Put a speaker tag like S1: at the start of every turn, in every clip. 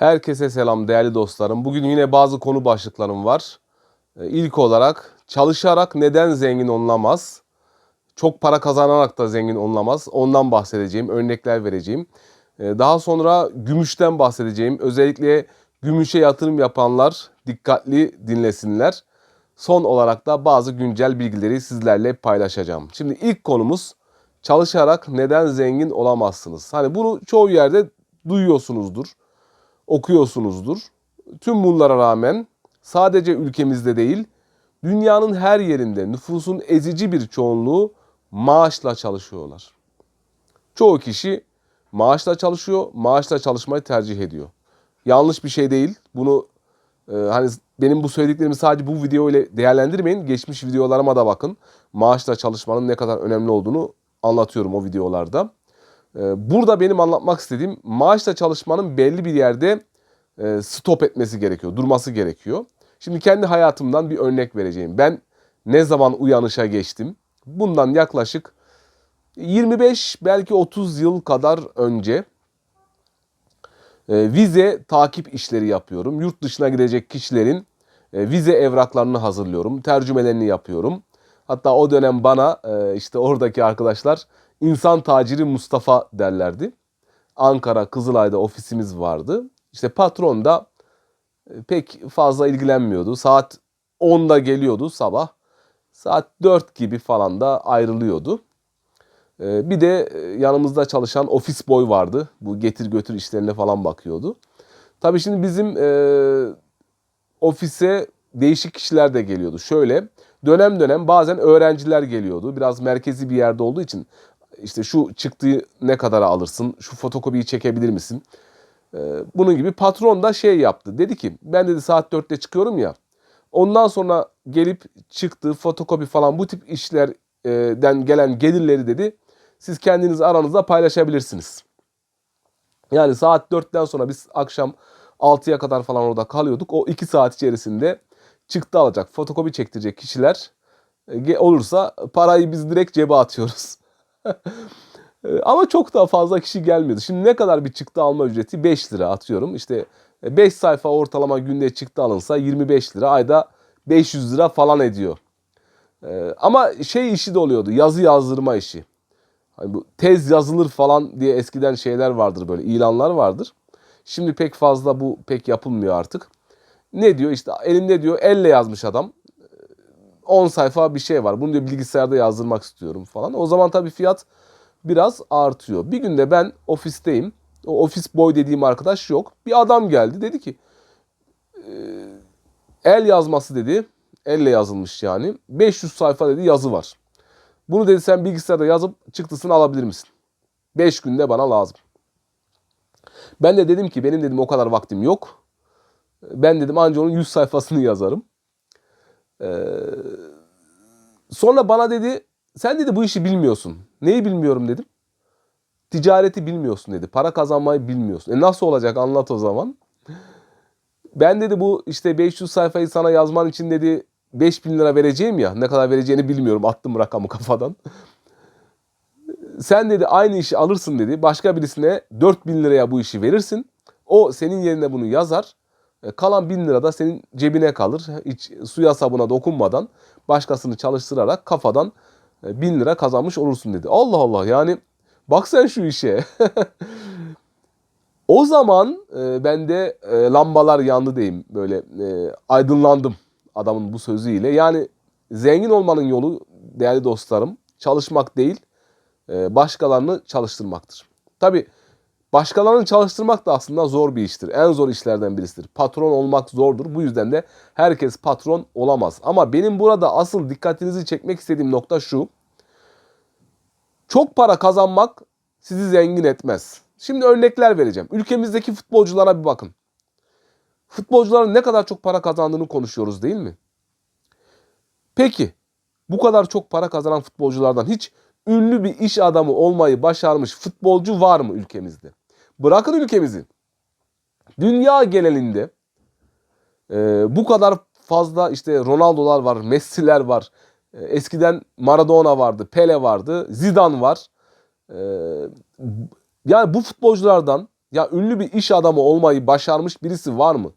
S1: Herkese selam değerli dostlarım. Bugün yine bazı konu başlıklarım var. Ee, İlk olarak çalışarak neden zengin olulamaz? Çok para kazanarak da zengin olulamaz. Ondan bahsedeceğim, örnekler vereceğim. Ee, Daha sonra gümüşten bahsedeceğim. Özellikle gümüşe yatırım yapanlar dikkatli dinlesinler. Son olarak da bazı güncel bilgileri sizlerle paylaşacağım. Şimdi ilk konumuz çalışarak neden zengin olamazsınız? Hani bunu çoğu yerde duyuyorsunuzdur okuyorsunuzdur. Tüm bunlara rağmen sadece ülkemizde değil, dünyanın her yerinde nüfusun ezici bir çoğunluğu maaşla çalışıyorlar. Çoğu kişi maaşla çalışıyor, maaşla çalışmayı tercih ediyor. Yanlış bir şey değil. Bunu e, hani benim bu söylediklerimi sadece bu video ile değerlendirmeyin. Geçmiş videolarıma da bakın. Maaşla çalışmanın ne kadar önemli olduğunu anlatıyorum o videolarda. Ee, Burada benim anlatmak istediğim maaşla çalışmanın belli bir yerde e, stop etmesi gerekiyor, durması gerekiyor. Şimdi kendi hayatımdan bir örnek vereceğim. Ben ne zaman uyanışa geçtim? Bundan yaklaşık 25 belki 30 yıl kadar önce e, vize takip işleri yapıyorum. Yurt dışına gidecek kişilerin e, vize evraklarını hazırlıyorum, tercümelerini yapıyorum. Hatta o dönem bana işte oradaki arkadaşlar insan taciri Mustafa derlerdi. Ankara Kızılay'da ofisimiz vardı. İşte patron da e, pek fazla ilgilenmiyordu. Saat 10'da geliyordu sabah. Saat 4 gibi falan da ayrılıyordu. E, Bir de e, yanımızda çalışan ofis boy vardı. Bu getir götür işlerine falan bakıyordu. Tabii şimdi bizim e, ofise değişik kişiler de geliyordu. Şöyle dönem dönem bazen öğrenciler geliyordu. Biraz merkezi bir yerde olduğu için işte şu çıktığı ne kadara alırsın, şu fotokopiyi çekebilir misin? Ee, bunun gibi patron da şey yaptı. Dedi ki ben dedi saat 4'te çıkıyorum ya. Ondan sonra gelip çıktığı fotokopi falan bu tip işlerden gelen gelirleri dedi siz kendiniz aranızda paylaşabilirsiniz. Yani saat 4'ten sonra biz akşam 6'ya kadar falan orada kalıyorduk. O 2 saat içerisinde çıktı alacak, fotokopi çektirecek kişiler e, olursa parayı biz direkt cebe atıyoruz. E, Ama çok daha fazla kişi gelmiyordu. Şimdi ne kadar bir çıktı alma ücreti? 5 lira atıyorum. İşte 5 sayfa ortalama günde çıktı alınsa 25 lira. Ayda 500 lira falan ediyor. E, Ama şey işi de oluyordu. Yazı yazdırma işi. Hani bu tez yazılır falan diye eskiden şeyler vardır böyle ilanlar vardır. Şimdi pek fazla bu pek yapılmıyor artık. Ne diyor işte elinde diyor elle yazmış adam. 10 sayfa bir şey var. Bunu diyor bilgisayarda yazdırmak istiyorum falan. O zaman tabii fiyat biraz artıyor. Bir günde ben ofisteyim. O ofis boy dediğim arkadaş yok. Bir adam geldi dedi ki "Ee, el yazması dedi. Elle yazılmış yani. 500 sayfa dedi yazı var. Bunu dedi sen bilgisayarda yazıp çıktısını alabilir misin? 5 günde bana lazım. Ben de dedim ki benim dedim o kadar vaktim yok. Ben dedim anca onun 100 sayfasını yazarım. Ee, sonra bana dedi sen dedi bu işi bilmiyorsun. Neyi bilmiyorum dedim. Ticareti bilmiyorsun dedi. Para kazanmayı bilmiyorsun. E nasıl olacak anlat o zaman. Ben dedi bu işte 500 sayfayı sana yazman için dedi 5000 lira vereceğim ya. Ne kadar vereceğini bilmiyorum. Attım rakamı kafadan. Sen dedi aynı işi alırsın dedi. Başka birisine 4000 liraya bu işi verirsin. O senin yerine bunu yazar. E, Kalan 1000 lira da senin cebine kalır. Hiç suya sabuna dokunmadan başkasını çalıştırarak kafadan e, 1000 lira kazanmış olursun dedi. Allah Allah yani bak sen şu işe. o zaman e, bende e, lambalar yandı diyeyim. Böyle e, aydınlandım adamın bu sözüyle. Yani zengin olmanın yolu değerli dostlarım çalışmak değil e, başkalarını çalıştırmaktır. Tabi başkalarını çalıştırmak da aslında zor bir iştir. En zor işlerden birisidir. Patron olmak zordur. Bu yüzden de herkes patron olamaz. Ama benim burada asıl dikkatinizi çekmek istediğim nokta şu. Çok para kazanmak sizi zengin etmez. Şimdi örnekler vereceğim. Ülkemizdeki futbolculara bir bakın. Futbolcuların ne kadar çok para kazandığını konuşuyoruz değil mi? Peki bu kadar çok para kazanan futbolculardan hiç ünlü bir iş adamı olmayı başarmış futbolcu var mı ülkemizde? Bırakın ülkemizi. Dünya genelinde e, bu kadar fazla işte Ronaldo'lar var, Messi'ler var. E, eskiden Maradona vardı, Pele vardı, Zidane var. E, yani bu futbolculardan Ya ünlü bir iş adamı olmayı başarmış birisi var mı?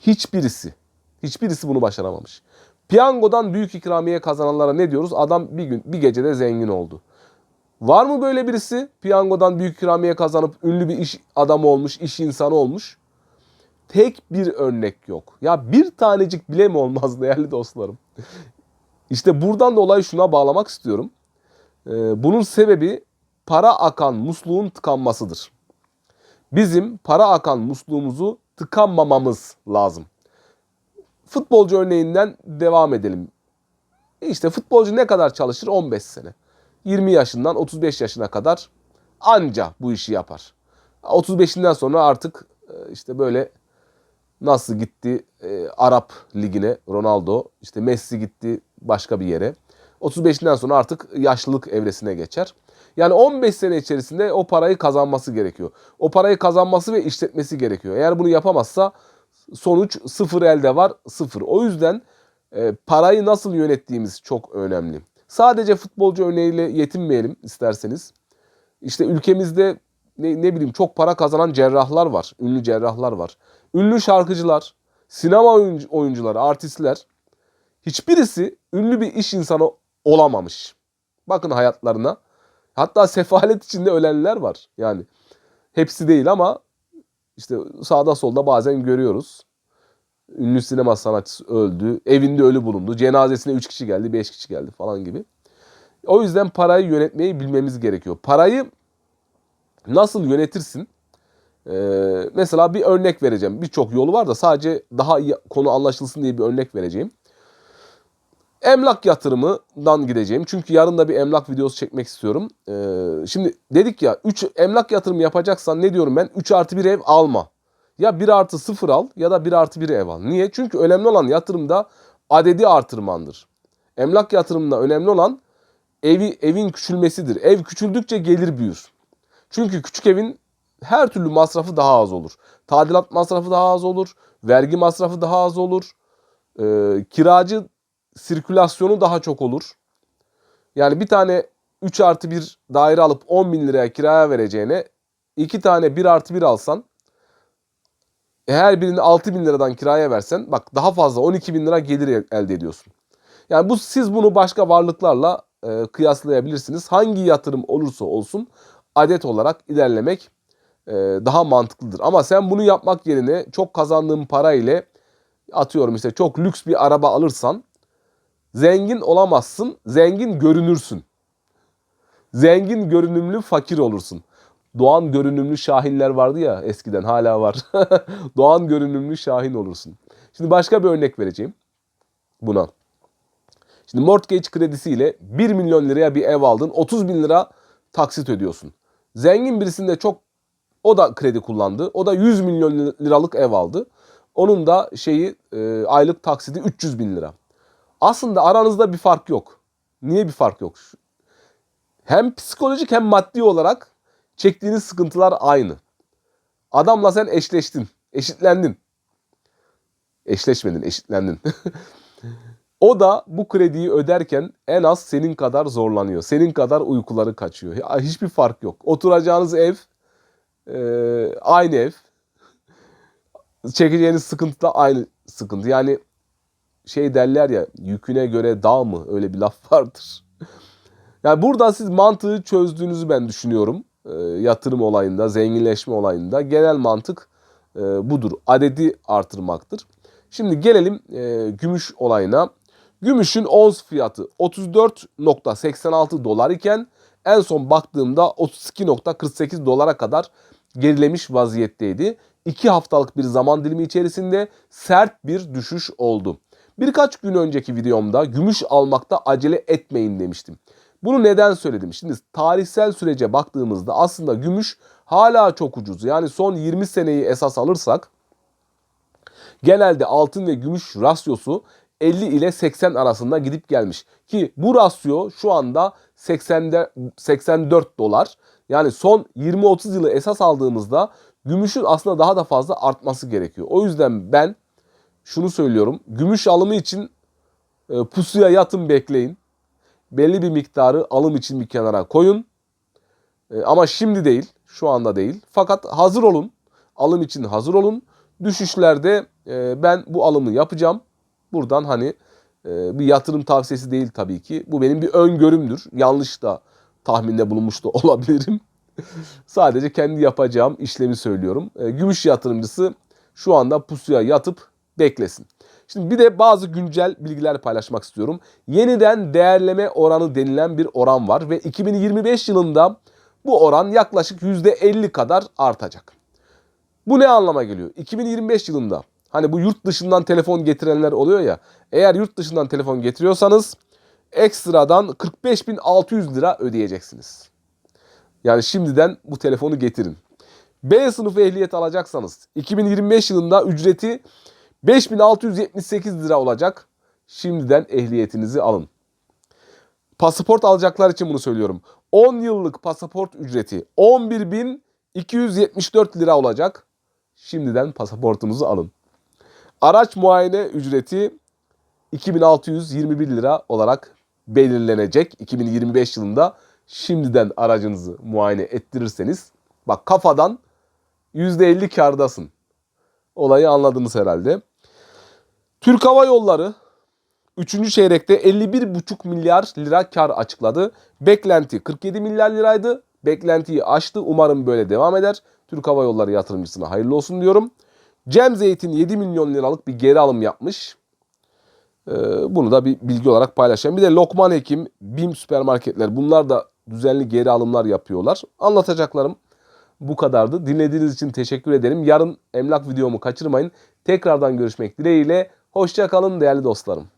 S1: Hiçbirisi. Hiçbirisi bunu başaramamış. Piyangodan büyük ikramiye kazananlara ne diyoruz? Adam bir gün bir gecede zengin oldu. Var mı böyle birisi? Piyangodan büyük ikramiye kazanıp ünlü bir iş adamı olmuş, iş insanı olmuş. Tek bir örnek yok. Ya bir tanecik bile mi olmaz değerli dostlarım? İşte buradan dolayı şuna bağlamak istiyorum. Ee, bunun sebebi para akan musluğun tıkanmasıdır. Bizim para akan musluğumuzu tıkanmamamız lazım. Futbolcu örneğinden devam edelim. İşte futbolcu ne kadar çalışır? 15 sene. 20 yaşından 35 yaşına kadar anca bu işi yapar. 35'inden sonra artık e, işte böyle nasıl gitti e, Arap ligine Ronaldo, işte Messi gitti başka bir yere. 35'inden sonra artık yaşlılık evresine geçer. Yani 15 sene içerisinde o parayı kazanması gerekiyor. O parayı kazanması ve işletmesi gerekiyor. Eğer bunu yapamazsa sonuç sıfır elde var sıfır. O yüzden e, parayı nasıl yönettiğimiz çok önemli. Sadece futbolcu örneğiyle yetinmeyelim isterseniz. İşte ülkemizde ne, ne bileyim çok para kazanan cerrahlar var. Ünlü cerrahlar var. Ünlü şarkıcılar, sinema oyuncu, oyuncuları, artistler. Hiçbirisi ünlü bir iş insanı olamamış. Bakın hayatlarına. Hatta sefalet içinde ölenler var. Yani hepsi değil ama işte sağda solda bazen görüyoruz. Ünlü sinema sanatçısı öldü. Evinde ölü bulundu. Cenazesine 3 kişi geldi, 5 kişi geldi falan gibi. O yüzden parayı yönetmeyi bilmemiz gerekiyor. Parayı nasıl yönetirsin? Ee, mesela bir örnek vereceğim. Birçok yolu var da sadece daha iyi konu anlaşılsın diye bir örnek vereceğim. Emlak yatırımından gideceğim. Çünkü yarın da bir emlak videosu çekmek istiyorum. Ee, şimdi dedik ya 3 emlak yatırımı yapacaksan ne diyorum ben? 3 artı bir ev alma. Ya 1 artı 0 al ya da 1 artı 1 ev al. Niye? Çünkü önemli olan yatırımda adedi artırmandır. Emlak yatırımında önemli olan evi evin küçülmesidir. Ev küçüldükçe gelir büyür. Çünkü küçük evin her türlü masrafı daha az olur. Tadilat masrafı daha az olur. Vergi masrafı daha az olur. Ee, kiracı sirkülasyonu daha çok olur. Yani bir tane 3 artı 1 daire alıp 10 bin liraya kiraya vereceğine iki tane 1 artı 1 alsan her birini 6 bin liradan kiraya versen bak daha fazla 12 bin lira gelir elde ediyorsun. Yani bu siz bunu başka varlıklarla e, kıyaslayabilirsiniz. Hangi yatırım olursa olsun adet olarak ilerlemek e, daha mantıklıdır. Ama sen bunu yapmak yerine çok kazandığın para ile atıyorum işte çok lüks bir araba alırsan zengin olamazsın, zengin görünürsün. Zengin görünümlü fakir olursun. Doğan görünümlü şahinler vardı ya eskiden hala var. Doğan görünümlü şahin olursun. Şimdi başka bir örnek vereceğim buna. Şimdi mortgage kredisiyle 1 milyon liraya bir ev aldın. 30 bin lira taksit ödüyorsun. Zengin birisinde çok o da kredi kullandı. O da 100 milyon liralık ev aldı. Onun da şeyi e, aylık taksidi 300 bin lira. Aslında aranızda bir fark yok. Niye bir fark yok? Hem psikolojik hem maddi olarak çektiğiniz sıkıntılar aynı. Adamla sen eşleştin, eşitlendin. Eşleşmedin, eşitlendin. o da bu krediyi öderken en az senin kadar zorlanıyor. Senin kadar uykuları kaçıyor. Hiçbir fark yok. Oturacağınız ev e, aynı ev. Çekeceğiniz sıkıntı da aynı sıkıntı. Yani şey derler ya yüküne göre dağ mı öyle bir laf vardır. Yani burada siz mantığı çözdüğünüzü ben düşünüyorum. E, yatırım olayında, zenginleşme olayında genel mantık e, budur. Adedi artırmaktır. Şimdi gelelim e, gümüş olayına. Gümüşün ons fiyatı 34.86 dolar iken en son baktığımda 32.48 dolara kadar gerilemiş vaziyetteydi. 2 haftalık bir zaman dilimi içerisinde sert bir düşüş oldu. Birkaç gün önceki videomda gümüş almakta acele etmeyin demiştim. Bunu neden söyledim? Şimdi tarihsel sürece baktığımızda aslında gümüş hala çok ucuz. Yani son 20 seneyi esas alırsak genelde altın ve gümüş rasyosu 50 ile 80 arasında gidip gelmiş. Ki bu rasyo şu anda 80'de 84 dolar. Yani son 20-30 yılı esas aldığımızda gümüşün aslında daha da fazla artması gerekiyor. O yüzden ben şunu söylüyorum. Gümüş alımı için e, pusuya yatın bekleyin. Belli bir miktarı alım için bir kenara koyun. E, ama şimdi değil. Şu anda değil. Fakat hazır olun. Alım için hazır olun. Düşüşlerde e, ben bu alımı yapacağım. Buradan hani e, bir yatırım tavsiyesi değil tabii ki. Bu benim bir öngörümdür. Yanlış da tahminde bulunmuş da olabilirim. Sadece kendi yapacağım işlemi söylüyorum. Gümüş yatırımcısı şu anda pusuya yatıp beklesin. Şimdi bir de bazı güncel bilgiler paylaşmak istiyorum. Yeniden değerleme oranı denilen bir oran var ve 2025 yılında bu oran yaklaşık %50 kadar artacak. Bu ne anlama geliyor? 2025 yılında hani bu yurt dışından telefon getirenler oluyor ya. Eğer yurt dışından telefon getiriyorsanız ekstradan 45.600 lira ödeyeceksiniz. Yani şimdiden bu telefonu getirin. B sınıfı ehliyet alacaksanız 2025 yılında ücreti 5678 lira olacak. Şimdiden ehliyetinizi alın. Pasaport alacaklar için bunu söylüyorum. 10 yıllık pasaport ücreti 11.274 lira olacak. Şimdiden pasaportunuzu alın. Araç muayene ücreti 2621 lira olarak belirlenecek 2025 yılında. Şimdiden aracınızı muayene ettirirseniz bak kafadan %50 kardasın. Olayı anladınız herhalde. Türk Hava Yolları 3. çeyrekte 51,5 milyar lira kar açıkladı. Beklenti 47 milyar liraydı. Beklentiyi aştı. Umarım böyle devam eder. Türk Hava Yolları yatırımcısına hayırlı olsun diyorum. Cem Zeytin 7 milyon liralık bir geri alım yapmış. Ee, bunu da bir bilgi olarak paylaşayım. Bir de Lokman Hekim, BİM süpermarketler bunlar da düzenli geri alımlar yapıyorlar. Anlatacaklarım bu kadardı. Dinlediğiniz için teşekkür ederim. Yarın emlak videomu kaçırmayın. Tekrardan görüşmek dileğiyle. Hoşça kalın değerli dostlarım.